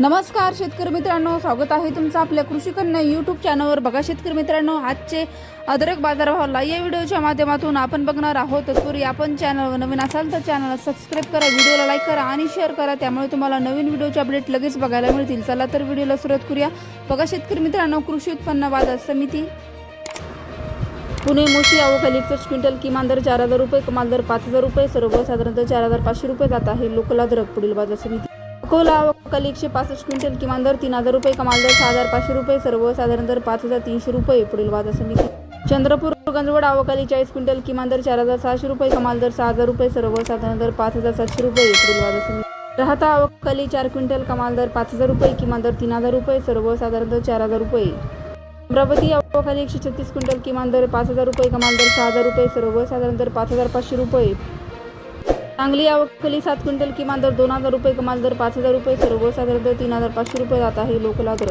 नमस्कार शेतकरी मित्रांनो. स्वागत आहे तुमचं आपल्या कृषी कन्या यूट्यूब चॅनलवर बघा शेतकरी मित्रांनो आजचे अदरक बाजारभावाला या व्हिडिओच्या माध्यमातून आपण बघणार आहोत. तत्पूर्वी आपण चॅनलवर नवीन असाल तर चॅनलला सबस्क्राईब करा व्हिडिओला लाईक करा आणि शेअर करा. त्यामुळे तुम्हाला नवीन व्हिडिओचे अपडेट लगेच बघायला मिळतील. चला तर व्हिडिओला सुरुवात करूया. बघा शेतकरी मित्रांनो कृषी उत्पन्न बाजार समिती. पुणे मोशी अवकाली एकसष्ट क्विंटल किमान दर चार हजार रुपये कमाल दर पाच हजार रुपये. सर्वसाधारणतः चार हजार पाचशे रुपये जात आहे. लोकल अदरक पुढील बाजार समिती. अकोला अवकाली एकशे पासष्ट क्विंटल किमान दर तीन हजार रुपये कमाल दर सहा हजार पाचशे रुपये सर्व साधारण दर पाच हजार तीनशे रुपये पुढील बाजार समिती चंद्रपूर गंजवड अवकाली चाळीस क्विंटल किमान दर चार हजार सहाशे रुपये कमाल दर सहा हजार रुपये सर्वसाधारण दर पाच हजार सातशे रुपये पुढील बाजार समिती राहता अवकाली चार क्विंटल कमाल दर पाच हजार रुपये किमान दर तीन हजार रुपये सर्व साधारण दर चार हजार रुपये. अमरावती अवकाली एकशे छत्तीस क्विंटल किमान दर पाच हजार रुपये कमाल दर सहा हजार रुपये सर्वसाधारण दर पाच हजार पाचशे रुपये. सांगली अवकाली सात क्विंटल किमान दर दोन हजार रुपये कमाल दर पाच हजार रुपये सर्व साधारण दर तीन हजार पाचशे रुपये जात आहे लोकला दर.